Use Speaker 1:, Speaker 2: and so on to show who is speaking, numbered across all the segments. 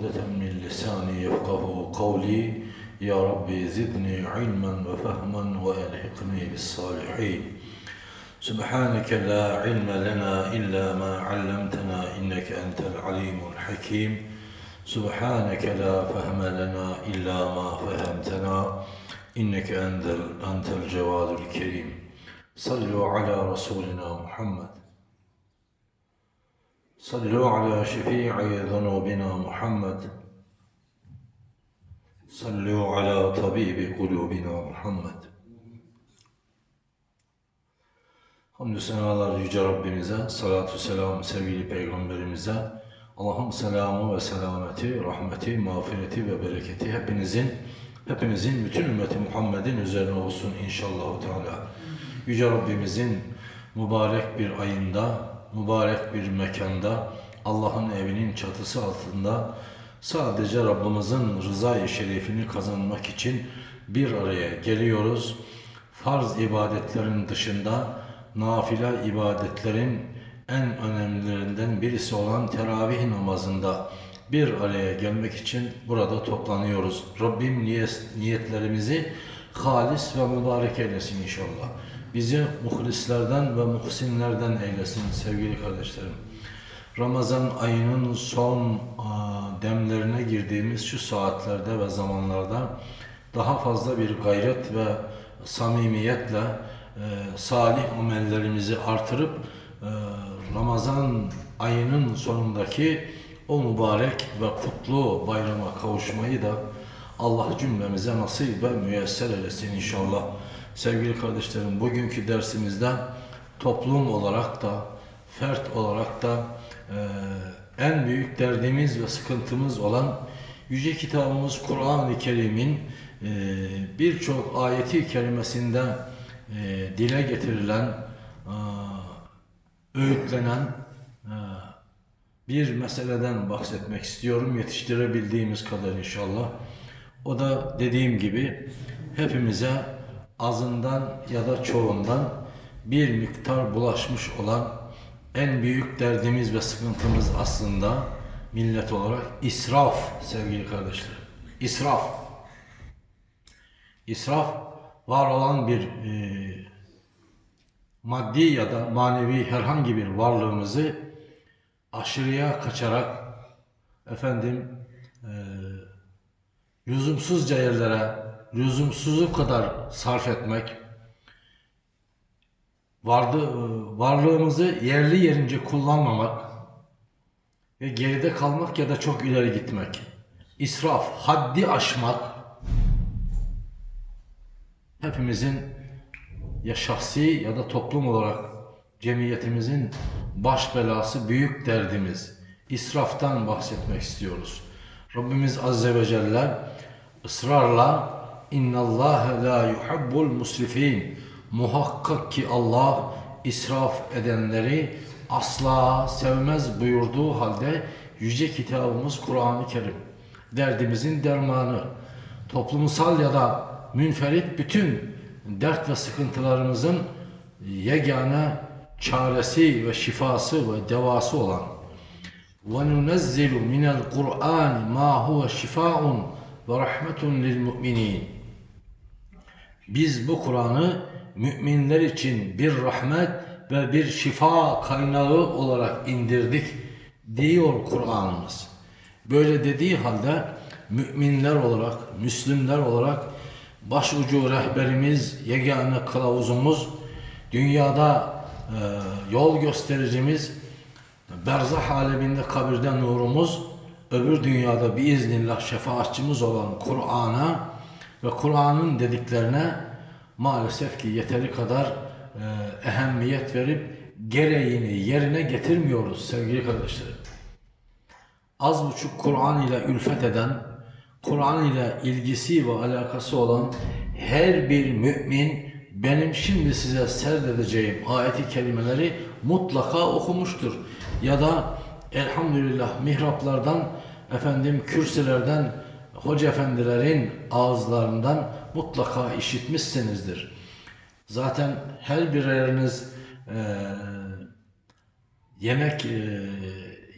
Speaker 1: عقدة من لساني يفقه قولي يا ربي زدني علما وفهما وألحقني بالصالحين. سبحانك لا علم لنا إلا ما علمتنا إنك أنت العليم الحكيم. سبحانك لا فهم لنا إلا ما فهمتنا إنك أنت الجواد الكريم. صلوا على رسولنا محمد. صلوا على شفيع ذنوبنا محمد صلوا على طبيب قلوبنا محمد Hamdü senalar Yüce Rabbimize, salatu selam sevgili Peygamberimize, Allah'ın selamı ve selameti, rahmeti, mağfireti ve bereketi hepinizin, hepimizin, bütün ümmeti Muhammed'in üzerine olsun inşallah Teala. Yüce Rabbimizin mübarek bir ayında, mübarek bir mekanda, Allah'ın evinin çatısı altında sadece Rabbimizin rızayı şerifini kazanmak için bir araya geliyoruz. Farz ibadetlerin dışında nafile ibadetlerin en önemlilerinden birisi olan teravih namazında bir araya gelmek için burada toplanıyoruz. Rabbim niyet, niyetlerimizi halis ve mübarek eylesin inşallah. Bizi muhlislerden ve muhsinlerden eylesin sevgili kardeşlerim. Ramazan ayının son demlerine girdiğimiz şu saatlerde ve zamanlarda daha fazla bir gayret ve samimiyetle e, salih amellerimizi artırıp e, Ramazan ayının sonundaki o mübarek ve kutlu bayrama kavuşmayı da Allah cümlemize nasip ve müyesser eylesin inşallah. Sevgili kardeşlerim bugünkü dersimizde toplum olarak da fert olarak da e, en büyük derdimiz ve sıkıntımız olan Yüce Kitabımız Kur'an-ı Kerim'in e, birçok ayeti kerimesinde e, dile getirilen, e, öğütlenen e, bir meseleden bahsetmek istiyorum. Yetiştirebildiğimiz kadar inşallah. O da dediğim gibi hepimize azından ya da çoğundan bir miktar bulaşmış olan en büyük derdimiz ve sıkıntımız aslında millet olarak israf sevgili kardeşlerim. İsraf. İsraf var olan bir e, maddi ya da manevi herhangi bir varlığımızı aşırıya kaçarak efendim e, lüzumsuzca yerlere lüzumsuzu kadar sarf etmek vardı, varlığımızı yerli yerince kullanmamak ve geride kalmak ya da çok ileri gitmek. İsraf, haddi aşmak hepimizin ya şahsi ya da toplum olarak cemiyetimizin baş belası, büyük derdimiz. İsraftan bahsetmek istiyoruz. Rabbimiz Azze ve Celle ısrarla اِنَّ اللّٰهَ لَا يُحَبُّ الْمُسْرِف۪ينَ Muhakkak ki Allah israf edenleri asla sevmez buyurduğu halde yüce kitabımız Kur'an-ı Kerim. Derdimizin dermanı, toplumsal ya da münferit bütün dert ve sıkıntılarımızın yegane çaresi ve şifası ve devası olan وَنُنَزِّلُ مِنَ الْقُرْآنِ مَا هُوَ شِفَاءٌ ve rahmetun lil mu'minin. Biz bu Kur'an'ı müminler için bir rahmet ve bir şifa kaynağı olarak indirdik diyor Kur'an'ımız. Böyle dediği halde müminler olarak, Müslümler olarak başucu rehberimiz, yegane kılavuzumuz, dünyada e, yol göstericimiz, berzah aleminde kabirde nurumuz, öbür dünyada biiznillah şefaatçimiz olan Kur'an'a ve Kur'an'ın dediklerine maalesef ki yeteri kadar e, ehemmiyet verip gereğini yerine getirmiyoruz sevgili kardeşlerim. Az buçuk Kur'an ile ülfet eden, Kur'an ile ilgisi ve alakası olan her bir mümin benim şimdi size serdedeceğim ayeti kelimeleri mutlaka okumuştur. Ya da elhamdülillah mihraplardan, efendim kürsülerden, hoca efendilerin ağızlarından mutlaka işitmişsinizdir. Zaten her bireriniz e, yemek e,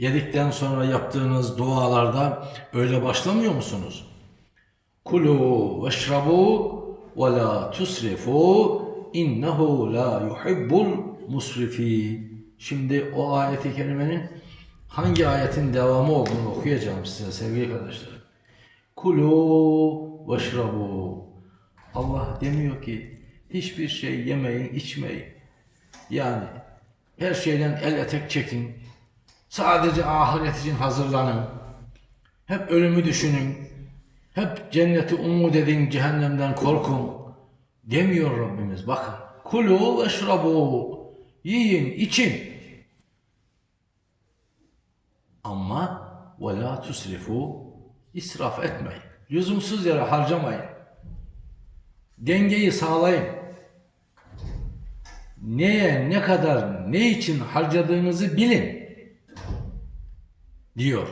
Speaker 1: Yedikten sonra yaptığınız dualarda öyle başlamıyor musunuz? Kulu veşrabu ve la tusrifu innehu la yuhibbul musrifi. Şimdi o ayeti kerimenin hangi ayetin devamı olduğunu okuyacağım size sevgili kardeşlerim. Kulu veşrabu. Allah demiyor ki hiçbir şey yemeyin, içmeyin. Yani her şeyden el etek çekin. Sadece ahiret için hazırlanın. Hep ölümü düşünün. Hep cenneti umut edin, cehennemden korkun. Demiyor Rabbimiz. Bakın. Kulu ve şrabu. Yiyin, için. Ama ve la tusrifu. israf etmeyin. Lüzumsuz yere harcamayın. Dengeyi sağlayın. Neye, ne kadar, ne için harcadığınızı bilin. Diyor.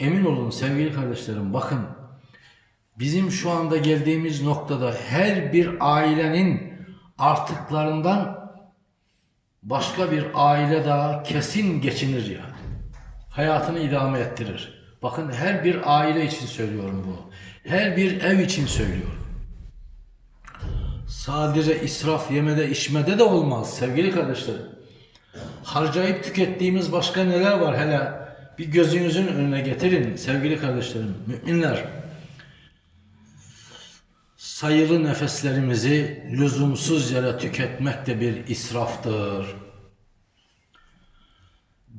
Speaker 1: Emin olun sevgili kardeşlerim bakın bizim şu anda geldiğimiz noktada her bir ailenin artıklarından başka bir aile daha kesin geçinir yani. Hayatını idame ettirir. Bakın her bir aile için söylüyorum bunu. Her bir ev için söylüyorum. Sadece israf yemede içmede de olmaz sevgili kardeşlerim. Harcayıp tükettiğimiz başka neler var hele bir gözünüzün önüne getirin sevgili kardeşlerim, müminler. Sayılı nefeslerimizi lüzumsuz yere tüketmek de bir israftır.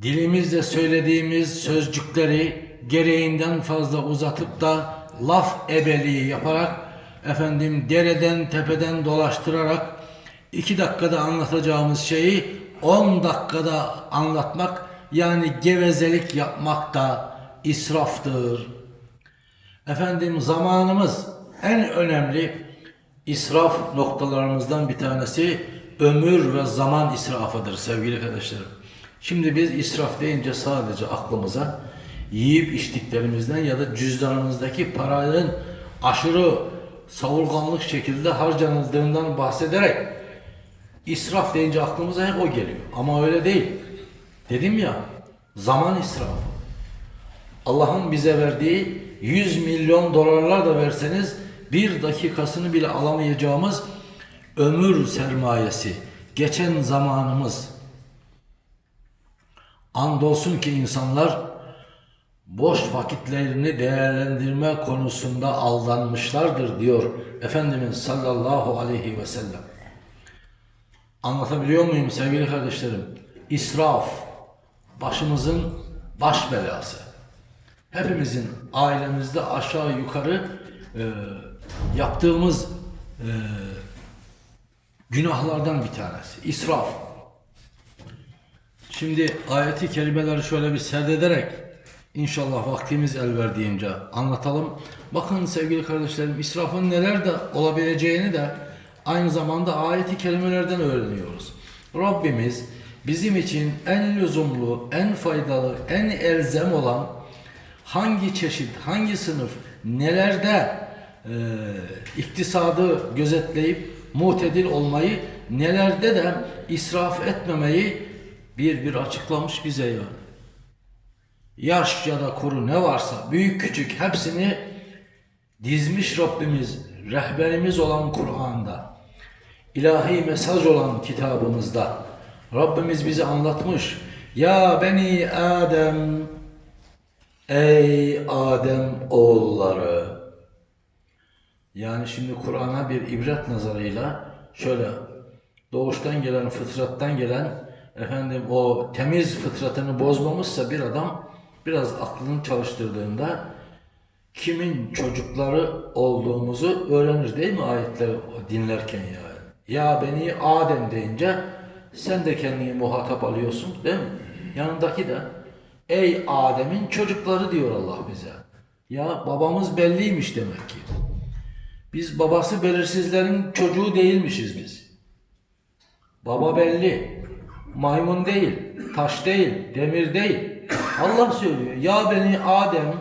Speaker 1: Dilimizde söylediğimiz sözcükleri gereğinden fazla uzatıp da laf ebeliği yaparak efendim dereden tepeden dolaştırarak iki dakikada anlatacağımız şeyi on dakikada anlatmak yani gevezelik yapmak da israftır. Efendim zamanımız en önemli israf noktalarımızdan bir tanesi ömür ve zaman israfıdır sevgili kardeşlerim. Şimdi biz israf deyince sadece aklımıza yiyip içtiklerimizden ya da cüzdanımızdaki paranın aşırı savurganlık şekilde harcanıldığından bahsederek israf deyince aklımıza hep o geliyor. Ama öyle değil. Dedim ya zaman israfı. Allah'ın bize verdiği 100 milyon dolarlar da verseniz bir dakikasını bile alamayacağımız ömür sermayesi, geçen zamanımız. Andolsun ki insanlar boş vakitlerini değerlendirme konusunda aldanmışlardır diyor Efendimiz sallallahu aleyhi ve sellem. Anlatabiliyor muyum sevgili kardeşlerim? İsraf başımızın baş belası. Hepimizin ailemizde aşağı yukarı e, yaptığımız e, günahlardan bir tanesi. İsraf. Şimdi ayeti kerimeleri şöyle bir serdederek inşallah vaktimiz el verdiğince anlatalım. Bakın sevgili kardeşlerim israfın neler de olabileceğini de aynı zamanda ayeti kerimelerden öğreniyoruz. Rabbimiz bizim için en lüzumlu, en faydalı, en elzem olan hangi çeşit, hangi sınıf, nelerde e, iktisadı gözetleyip mutedil olmayı, nelerde de israf etmemeyi bir bir açıklamış bize yani. Yaş ya da kuru ne varsa, büyük küçük hepsini dizmiş Rabbimiz, rehberimiz olan Kur'an'da, ilahi mesaj olan kitabımızda. Rabbimiz bize anlatmış. Ya beni Adem, ey Adem oğulları. Yani şimdi Kur'an'a bir ibret nazarıyla şöyle doğuştan gelen, fıtrattan gelen efendim o temiz fıtratını bozmamışsa bir adam biraz aklını çalıştırdığında kimin çocukları olduğumuzu öğrenir değil mi ayetleri dinlerken yani. Ya beni Adem deyince sen de kendini muhatap alıyorsun değil mi? Yanındaki de ey Adem'in çocukları diyor Allah bize. Ya babamız belliymiş demek ki. Biz babası belirsizlerin çocuğu değilmişiz biz. Baba belli. Maymun değil, taş değil, demir değil. Allah söylüyor. Ya beni Adem,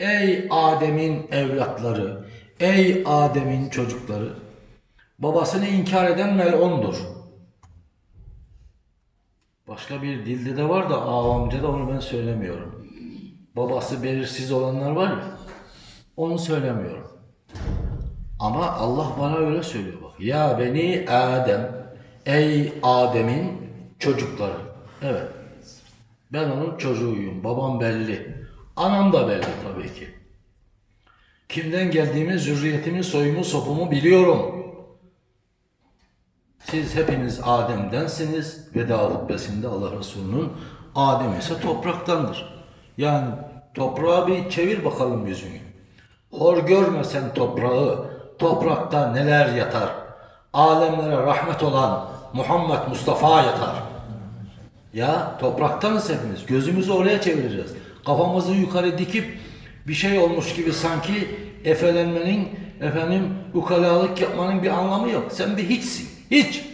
Speaker 1: ey Adem'in evlatları, ey Adem'in çocukları. Babasını inkar eden melondur. Başka bir dilde de var da avamca da onu ben söylemiyorum. Babası belirsiz olanlar var ya. Onu söylemiyorum. Ama Allah bana öyle söylüyor bak. Ya beni Adem. Ey Adem'in çocukları. Evet. Ben onun çocuğuyum. Babam belli. Anam da belli tabii ki. Kimden geldiğimi, zürriyetimi, soyumu, sopumu biliyorum. Siz hepiniz Adem'densiniz. Veda hutbesinde Allah Resulü'nün Adem ise topraktandır. Yani toprağa bir çevir bakalım yüzünü. Hor görmesen toprağı, toprakta neler yatar. Alemlere rahmet olan Muhammed Mustafa yatar. Ya topraktanız hepimiz. Gözümüzü oraya çevireceğiz. Kafamızı yukarı dikip bir şey olmuş gibi sanki efelenmenin, efendim ukalalık yapmanın bir anlamı yok. Sen bir hiçsin. Hiç.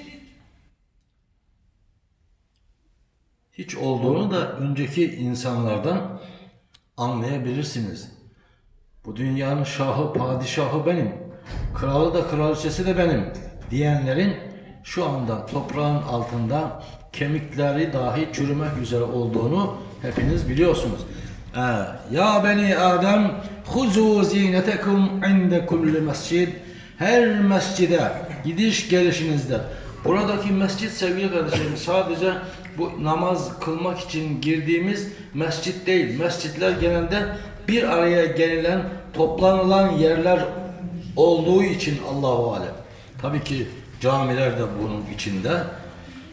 Speaker 1: Hiç olduğunu da önceki insanlardan anlayabilirsiniz. Bu dünyanın şahı, padişahı benim. Kralı da kraliçesi de benim diyenlerin şu anda toprağın altında kemikleri dahi çürümek üzere olduğunu hepiniz biliyorsunuz. Ee, ya beni Adem huzu zinetekum inde kulli mescid her mescide gidiş gelişinizde buradaki mescit sevgili kardeşlerim sadece bu namaz kılmak için girdiğimiz mescit değil. Mescitler genelde bir araya gelilen, toplanılan yerler olduğu için Allahu alem. Tabii ki camiler de bunun içinde.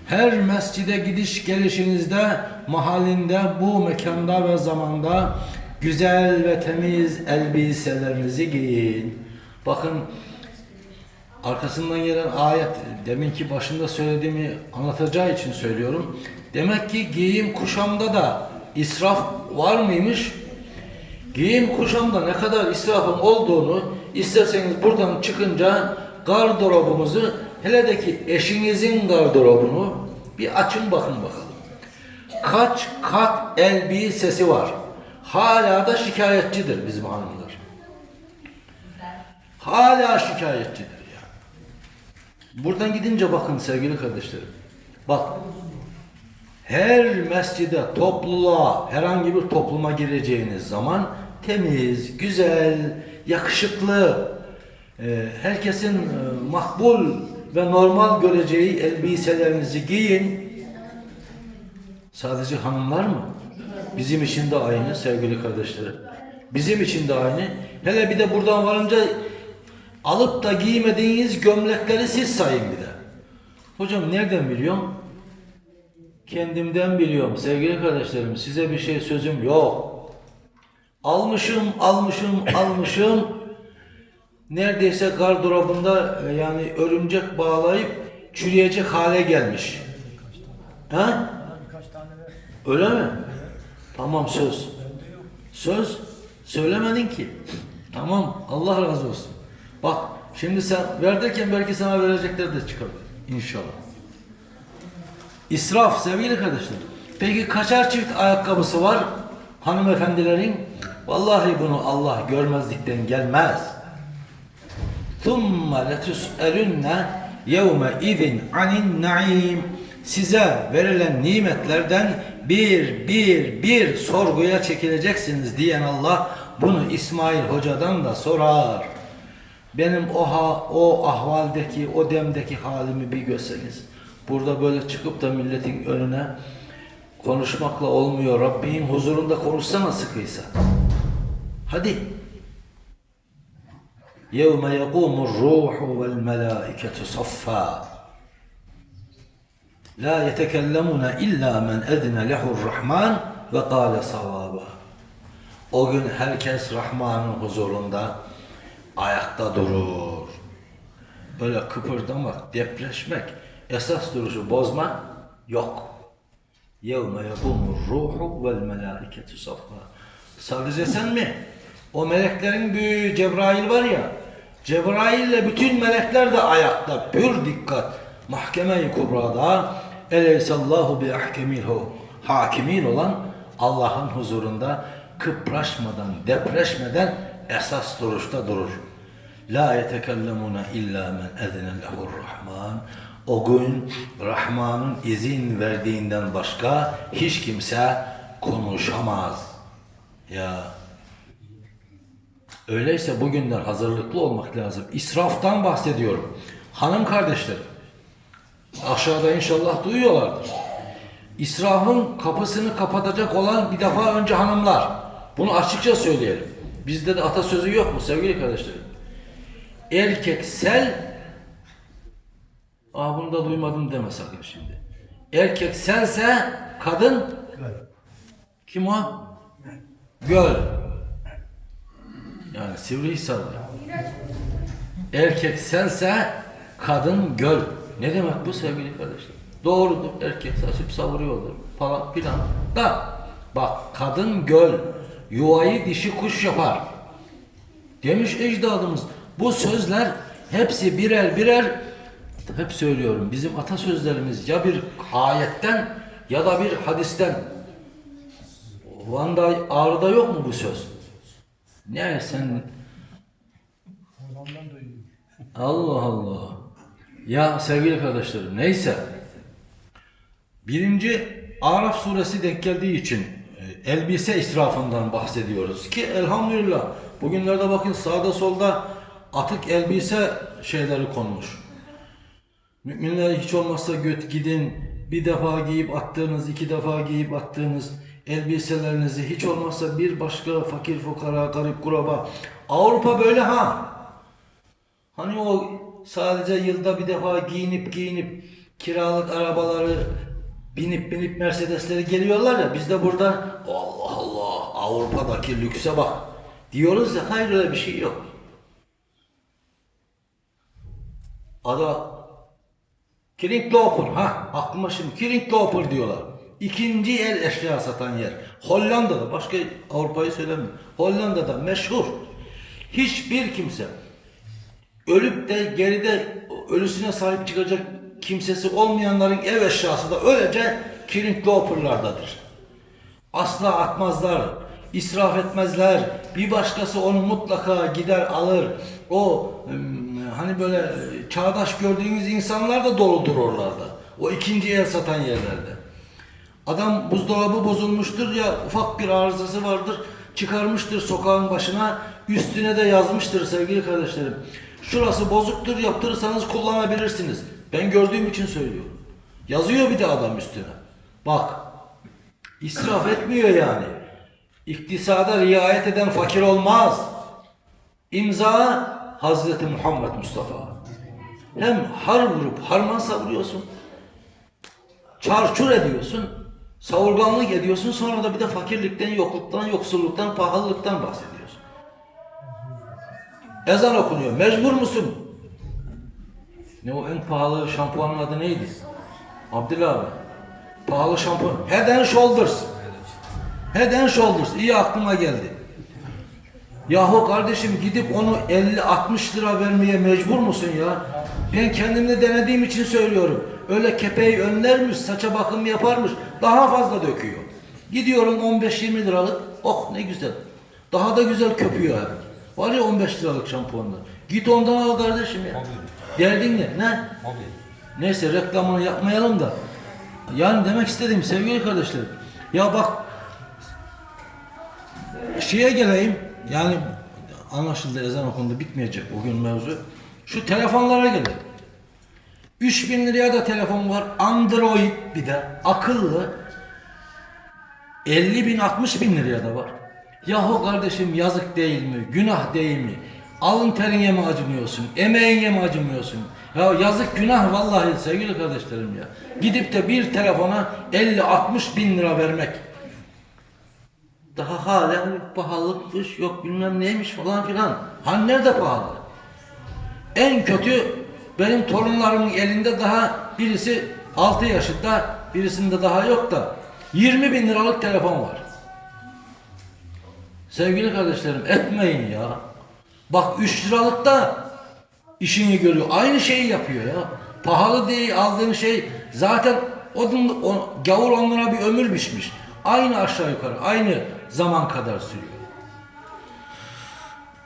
Speaker 1: Her mescide gidiş gelişinizde, mahallinde, bu mekanda ve zamanda güzel ve temiz elbiselerinizi giyin. Bakın arkasından gelen ayet deminki başında söylediğimi anlatacağı için söylüyorum. Demek ki giyim kuşamda da israf var mıymış? Giyim kuşamda ne kadar israfın olduğunu isterseniz buradan çıkınca gardırobumuzu hele de ki eşinizin gardırobunu bir açın bakın bakalım. Kaç kat elbisesi var. Hala da şikayetçidir bizim hanımlar. Hala şikayetçidir ya. Buradan gidince bakın sevgili kardeşlerim. Bak her mescide, topluluğa, herhangi bir topluma gireceğiniz zaman temiz, güzel, yakışıklı, e, herkesin e, makbul ve normal göreceği elbiselerinizi giyin. Sadece hanımlar mı? Bizim için de aynı sevgili kardeşlerim. Bizim için de aynı. Hele bir de buradan varınca alıp da giymediğiniz gömlekleri siz sayın bir de. Hocam nereden biliyorum? Kendimden biliyorum sevgili kardeşlerim. Size bir şey sözüm yok. Almışım, almışım, almışım. Neredeyse gardırobunda e, yani örümcek bağlayıp çürüyecek hale gelmiş. Ha? Öyle mi? Tamam söz. Söz söylemedin ki. Tamam Allah razı olsun. Bak şimdi sen ver derken belki sana verecekler de çıkabilir. İnşallah. İsraf sevgili kardeşler. Peki kaçar çift ayakkabısı var hanımefendilerin? Vallahi bunu Allah görmezlikten gelmez. ثُمَّ لَتُسْأَلُنَّ يَوْمَ اِذٍ عَنِ النَّعِيمِ Size verilen nimetlerden bir bir bir sorguya çekileceksiniz diyen Allah bunu İsmail Hoca'dan da sorar. Benim o, ha, o ahvaldeki, o demdeki halimi bir görseniz. Burada böyle çıkıp da milletin önüne konuşmakla olmuyor. Rabbinin huzurunda konuşsana sıkıysa. Hadi. يَوْمَ يَقُومُ الرُّوحُ وَالْمَلَائِكَةُ صَفًّا لَا يَتَكَلَّمُونَ إِلَّا مَنْ أَذْنَ لَهُ الرَّحْمَنِ وَقَالَ صَوَابًا O gün herkes Rahman'ın huzurunda ayakta durur. Böyle kıpırdamak, depreşmek, esas duruşu bozmak yok. يَوْمَ يَقُومُ الرُّوحُ وَالْمَلَائِكَةُ صَفًّا Sadece sen mi? O meleklerin büyüğü Cebrail var ya, Cebrail ile bütün melekler de ayakta, pür dikkat. Mahkeme-i Kubra'da Eleysallahu bi ahkemil hakimin olan Allah'ın huzurunda kıpraşmadan, depreşmeden esas duruşta durur. La yetekellemune illa men ezine rahman. O gün Rahman'ın izin verdiğinden başka hiç kimse konuşamaz. Ya öyleyse bugünden hazırlıklı olmak lazım. İsraftan bahsediyorum. Hanım kardeşlerim aşağıda inşallah duyuyorlardır. İsrafın kapısını kapatacak olan bir defa önce hanımlar. Bunu açıkça söyleyelim. Bizde de atasözü yok mu sevgili kardeşlerim? Erkek sel Aa bunu da duymadım deme sakın şimdi. Erkek selse kadın kim o? Göl. Yani Sivrihisar'da. Erkek selse kadın göl. Ne demek bu sevgili kardeşler? Doğrudur. Erkek saçıp savuruyordur falan filan. Da bak kadın göl. Yuvayı dişi kuş yapar. Demiş ecdadımız. Bu sözler hepsi birer birer hep söylüyorum. Bizim atasözlerimiz ya bir ayetten ya da bir hadisten. Van'da Ağrı'da yok mu bu söz? Ne sen Allah Allah. Ya sevgili kardeşlerim neyse. Birinci Araf suresi denk geldiği için e, elbise israfından bahsediyoruz ki elhamdülillah bugünlerde bakın sağda solda atık elbise şeyleri konmuş. Müminler hiç olmazsa göt gidin bir defa giyip attığınız, iki defa giyip attığınız elbiselerinizi hiç olmazsa bir başka fakir fukara, garip kuraba. Avrupa böyle ha. Hani o sadece yılda bir defa giyinip giyinip kiralık arabaları binip binip Mercedesleri geliyorlar ya biz de burada Allah Allah Avrupa'daki lükse bak diyoruz ya hayır öyle bir şey yok. Ada Kringloper ha aklıma şimdi Kringloper diyorlar. İkinci el eşya satan yer. Hollanda'da başka Avrupa'yı söylemiyorum. Hollanda'da meşhur. Hiçbir kimse ölüp de geride ölüsüne sahip çıkacak kimsesi olmayanların ev eşyası da öylece Kringloper'lardadır. Asla atmazlar, israf etmezler. Bir başkası onu mutlaka gider alır. O hani böyle çağdaş gördüğünüz insanlar da doludur oralarda. O ikinci el satan yerlerde. Adam buzdolabı bozulmuştur ya ufak bir arızası vardır. Çıkarmıştır sokağın başına üstüne de yazmıştır sevgili kardeşlerim. Şurası bozuktur yaptırırsanız kullanabilirsiniz. Ben gördüğüm için söylüyorum. Yazıyor bir de adam üstüne. Bak israf etmiyor yani. İktisada riayet eden fakir olmaz. İmza Hazreti Muhammed Mustafa. Hem har vurup harman savuruyorsun. Çarçur ediyorsun. Savurganlık ediyorsun. Sonra da bir de fakirlikten, yokluktan, yoksulluktan, pahalılıktan bahsediyorsun. Ezan okunuyor. Mecbur musun? Ne o en pahalı şampuanın adı neydi? Abdullah abi. Pahalı şampuan. Head and Shoulders. Head and Shoulders. İyi aklıma geldi. Yahu kardeşim gidip onu 50-60 lira vermeye mecbur musun ya? Ben kendimde denediğim için söylüyorum. Öyle kepeği önlermiş, saça bakım yaparmış. Daha fazla döküyor. Gidiyorum 15-20 liralık. Oh ne güzel. Daha da güzel köpüyor abi. Var ya 15 liralık şampuanlar. Git ondan al kardeşim ya. Derdin ne? Ne? Neyse reklamını yapmayalım da. Yani demek istediğim sevgili kardeşlerim. Ya bak şeye geleyim. Yani anlaşıldı ezan okundu bitmeyecek bugün mevzu. Şu telefonlara gelin. 3000 liraya da telefon var. Android bir de akıllı. 50 bin 60 bin liraya da var. Yahu kardeşim yazık değil mi? Günah değil mi? Alın terine mi acımıyorsun? Emeğine mi acımıyorsun? Ya yazık günah vallahi sevgili kardeşlerim ya. Gidip de bir telefona 50-60 bin lira vermek. Daha hala yok pahalılıkmış, yok bilmem neymiş falan filan. Hani nerede pahalı? En kötü benim torunlarımın elinde daha birisi 6 yaşında, birisinde daha yok da 20 bin liralık telefon var. Sevgili kardeşlerim etmeyin ya. Bak 3 liralık da işini görüyor. Aynı şeyi yapıyor ya. Pahalı diye aldığın şey zaten o, o gavur onlara bir ömür biçmiş. Aynı aşağı yukarı, aynı zaman kadar sürüyor.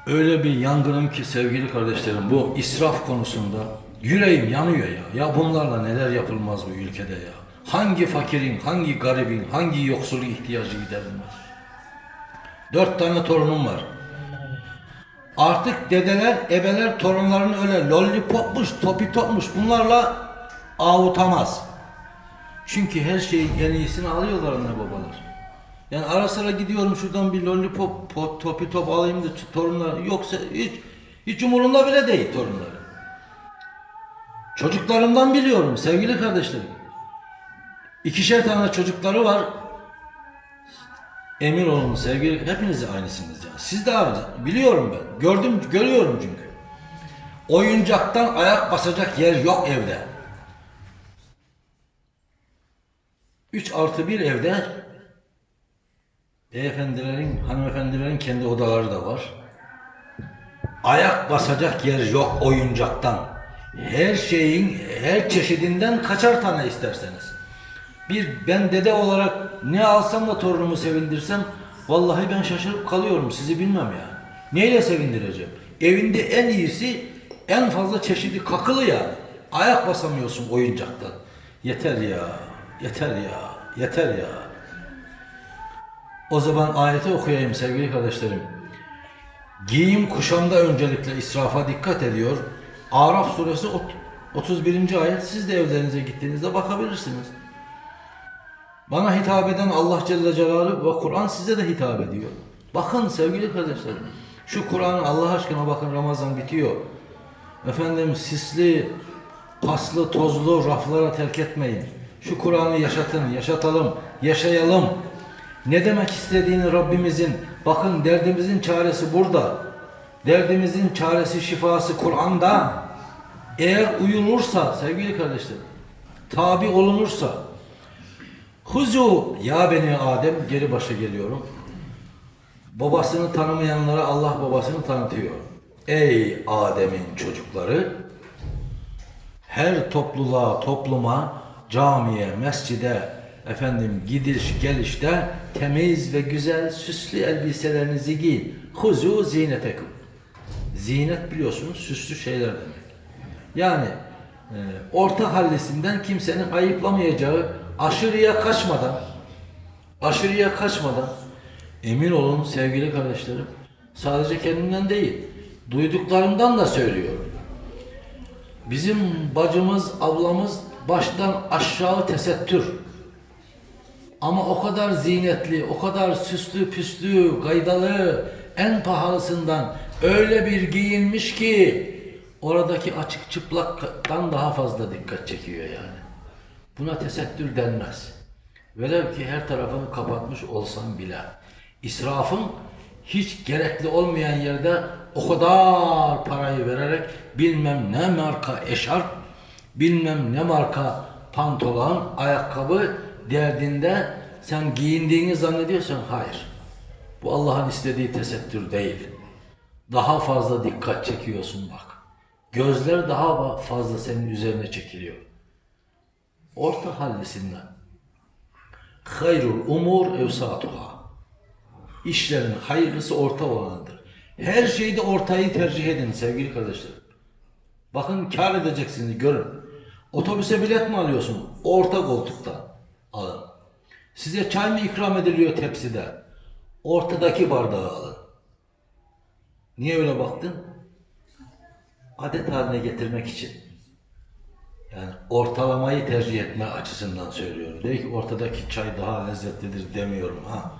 Speaker 1: Öyle bir yangınım ki sevgili kardeşlerim bu israf konusunda yüreğim yanıyor ya. Ya bunlarla neler yapılmaz bu ülkede ya. Hangi fakirin, hangi garibin, hangi yoksulun ihtiyacı giderilmez. Dört tane torunum var. Artık dedeler, ebeler torunlarını öyle lollipopmuş, topi topmuş bunlarla avutamaz. Çünkü her şeyin en iyisini alıyorlar anne babalar. Yani ara sıra gidiyorum şuradan bir lollipop, pop, topi top alayım da torunlar yoksa hiç hiç umurumda bile değil torunları. Çocuklarımdan biliyorum sevgili kardeşlerim. İkişer tane çocukları var. Emin olun sevgili hepiniz aynısınız ya. Siz de abi biliyorum ben. Gördüm görüyorum çünkü. Oyuncaktan ayak basacak yer yok evde. 3 artı bir evde beyefendilerin, hanımefendilerin kendi odaları da var. Ayak basacak yer yok oyuncaktan. Her şeyin, her çeşidinden kaçar tane isterseniz. Bir ben dede olarak ne alsam da torunumu sevindirsem vallahi ben şaşırıp kalıyorum sizi bilmem ya. Neyle sevindireceğim? Evinde en iyisi en fazla çeşidi kakılı ya. Ayak basamıyorsun oyuncaktan. Yeter ya. Yeter ya. Yeter ya. O zaman ayeti okuyayım sevgili kardeşlerim. Giyim kuşamda öncelikle israfa dikkat ediyor. Araf suresi ot- 31. ayet siz de evlerinize gittiğinizde bakabilirsiniz. Bana hitap eden Allah Celle Celaluhu ve Kur'an size de hitap ediyor. Bakın sevgili kardeşlerim. Şu Kur'an'ı Allah aşkına bakın Ramazan bitiyor. Efendim sisli, paslı, tozlu raflara terk etmeyin. Şu Kur'an'ı yaşatın, yaşatalım, yaşayalım. Ne demek istediğini Rabbimizin, bakın derdimizin çaresi burada. Derdimizin çaresi, şifası Kur'an'da. Eğer uyulursa sevgili kardeşlerim, tabi olunursa, Huzu ya beni Adem geri başa geliyorum. Babasını tanımayanlara Allah babasını tanıtıyor. Ey Adem'in çocukları her topluluğa, topluma, camiye, mescide, efendim gidiş gelişte temiz ve güzel süslü elbiselerinizi giyin. Huzu zinetekum. Zinet biliyorsunuz süslü şeyler demek. Yani e, orta hallisinden kimsenin ayıplamayacağı aşırıya kaçmadan aşırıya kaçmadan emin olun sevgili kardeşlerim sadece kendimden değil duyduklarımdan da söylüyorum. Bizim bacımız, ablamız baştan aşağı tesettür. Ama o kadar zinetli, o kadar süslü püslü, gaydalı, en pahalısından öyle bir giyinmiş ki oradaki açık çıplaktan daha fazla dikkat çekiyor yani. Buna tesettür denmez. Velev ki her tarafını kapatmış olsam bile. İsrafın hiç gerekli olmayan yerde o kadar parayı vererek bilmem ne marka eşarp, bilmem ne marka pantolon, ayakkabı derdinde sen giyindiğini zannediyorsan hayır. Bu Allah'ın istediği tesettür değil. Daha fazla dikkat çekiyorsun bak. Gözler daha fazla senin üzerine çekiliyor. Orta hallisinden. Hayrul umur evsatuha. İşlerin hayırlısı orta olanıdır. Her şeyde ortayı tercih edin sevgili kardeşlerim. Bakın kar edeceksiniz görün. Otobüse bilet mi alıyorsun? Orta koltuktan alın. Size çay mı ikram ediliyor tepside? Ortadaki bardağı alın. Niye öyle baktın? Adet haline getirmek için. Yani ortalamayı tercih etme açısından söylüyorum. Değil ki ortadaki çay daha lezzetlidir demiyorum ha.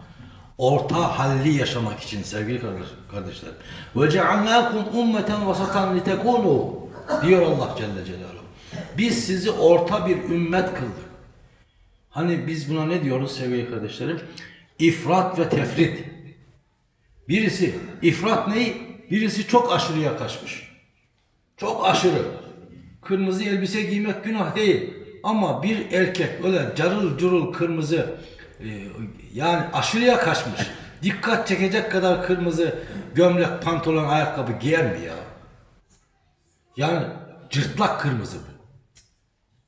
Speaker 1: Orta halli yaşamak için sevgili kardeş- kardeşler. Ve cealnakum ummeten vasatan litekunu diyor Allah Celle Celaluhu. Biz sizi orta bir ümmet kıldık. Hani biz buna ne diyoruz sevgili kardeşlerim? İfrat ve tefrit. Birisi ifrat ne? Birisi çok aşırıya kaçmış. Çok aşırı. Kırmızı elbise giymek günah değil. Ama bir erkek öyle carıl curul kırmızı e, yani aşırıya kaçmış. Dikkat çekecek kadar kırmızı gömlek, pantolon, ayakkabı giyer mi ya? Yani cırtlak kırmızı bu.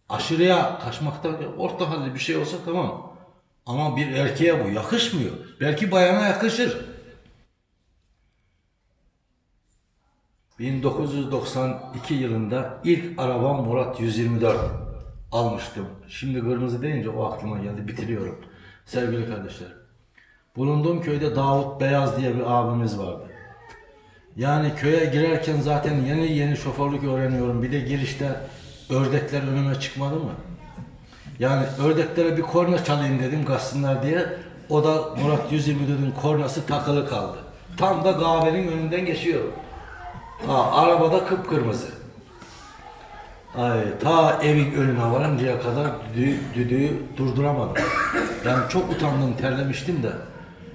Speaker 1: Aşırıya kaçmakta orta halde bir şey olsa tamam. Ama bir erkeğe bu yakışmıyor. Belki bayana yakışır. 1992 yılında ilk arabam Murat 124 almıştım. Şimdi kırmızı deyince o aklıma geldi. Bitiriyorum. Sevgili kardeşler. Bulunduğum köyde Davut Beyaz diye bir abimiz vardı. Yani köye girerken zaten yeni yeni şoförlük öğreniyorum. Bir de girişte ördekler önüme çıkmadı mı? Yani ördeklere bir korna çalayım dedim kaçsınlar diye. O da Murat 124'ün kornası takılı kaldı. Tam da kahvenin önünden geçiyorum. Ha, arabada kıpkırmızı. Ay, ta evin önüne varıncaya kadar düdüğü, düdüğü durduramadım. Yani çok utandım, terlemiştim de.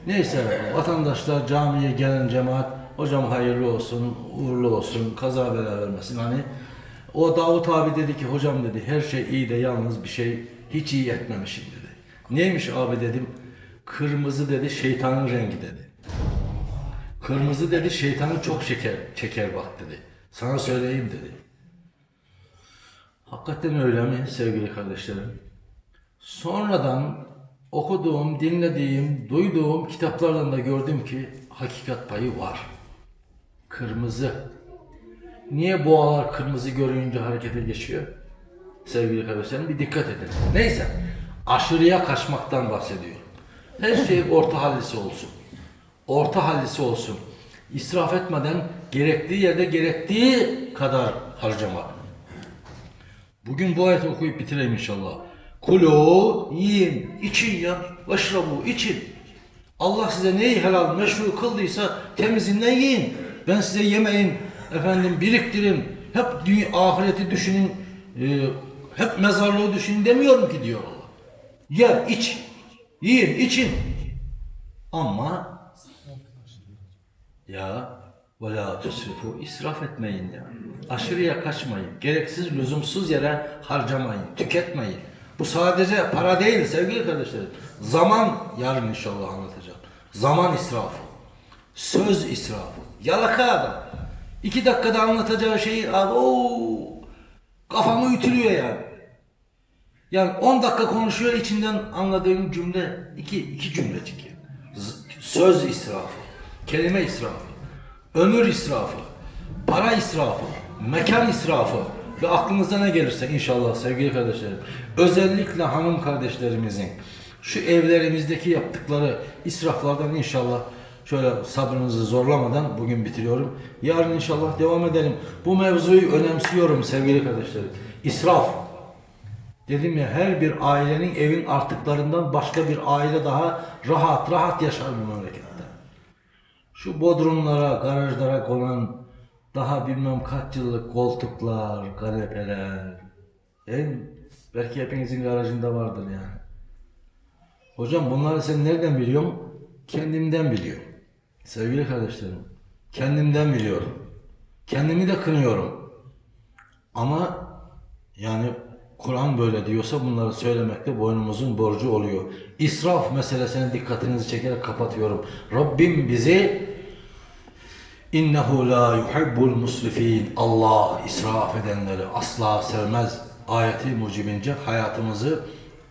Speaker 1: Neyse, vatandaşlar camiye gelen cemaat, hocam hayırlı olsun, uğurlu olsun, kaza bela vermesin. Hani o Davut abi dedi ki, hocam dedi, her şey iyi de yalnız bir şey hiç iyi etmemişim dedi. Neymiş abi dedim, kırmızı dedi, şeytanın rengi dedi. Kırmızı dedi şeytanı çok şeker, çeker bak dedi. Sana söyleyeyim dedi. Hakikaten öyle mi sevgili kardeşlerim? Sonradan okuduğum, dinlediğim, duyduğum kitaplardan da gördüm ki hakikat payı var. Kırmızı. Niye boğalar kırmızı görünce harekete geçiyor? Sevgili kardeşlerim bir dikkat edin. Neyse aşırıya kaçmaktan bahsediyorum. Her şey orta hallisi olsun orta hallisi olsun. İsraf etmeden gerektiği yerde gerektiği kadar harcamak. Bugün bu ayeti okuyup bitireyim inşallah. Kulu yiyin, için ya, veşrabu, için. Allah size neyi helal, meşru kıldıysa temizinden yiyin. Ben size yemeyin, efendim biriktirin, hep dünya, ahireti düşünün, e, hep mezarlığı düşünün demiyorum ki diyor Allah. Yer, iç, yiyin, için. Ama ya ve la israf etmeyin ya. Aşırıya kaçmayın. Gereksiz lüzumsuz yere harcamayın. Tüketmeyin. Bu sadece para değil sevgili kardeşlerim. Zaman yarın inşallah anlatacağım. Zaman israfı. Söz israfı. Yalaka adam. İki dakikada anlatacağı şeyi abi ooo kafamı ütülüyor yani. Yani 10 dakika konuşuyor içinden anladığım cümle iki, iki cümlecik yani. Söz israfı, kelime israfı, ömür israfı, para israfı, mekan israfı ve aklınıza ne gelirse inşallah sevgili kardeşlerim. Özellikle hanım kardeşlerimizin şu evlerimizdeki yaptıkları israflardan inşallah şöyle sabrınızı zorlamadan bugün bitiriyorum. Yarın inşallah devam edelim. Bu mevzuyu önemsiyorum sevgili kardeşlerim. İsraf. Dedim ya her bir ailenin evin artıklarından başka bir aile daha rahat rahat yaşar bu memlekette. Şu bodrumlara, garajlara konan daha bilmem kaç yıllık koltuklar, kanepeler. En belki hepinizin garajında vardır yani. Hocam bunları sen nereden biliyorsun? Kendimden biliyorum. Sevgili kardeşlerim, kendimden biliyorum. Kendimi de kınıyorum. Ama yani Kur'an böyle diyorsa bunları söylemekte boynumuzun borcu oluyor. İsraf meselesine dikkatinizi çekerek kapatıyorum. Rabbim bizi innehu la yuhibbul musrifin. Allah israf edenleri asla sevmez. Ayeti mucibince hayatımızı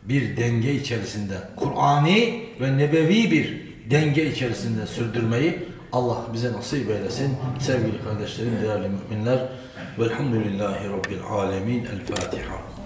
Speaker 1: bir denge içerisinde, Kur'ani ve nebevi bir denge içerisinde sürdürmeyi Allah bize nasip eylesin. Sevgili kardeşlerim, değerli müminler. Velhamdülillahi Rabbil alemin. El Fatiha.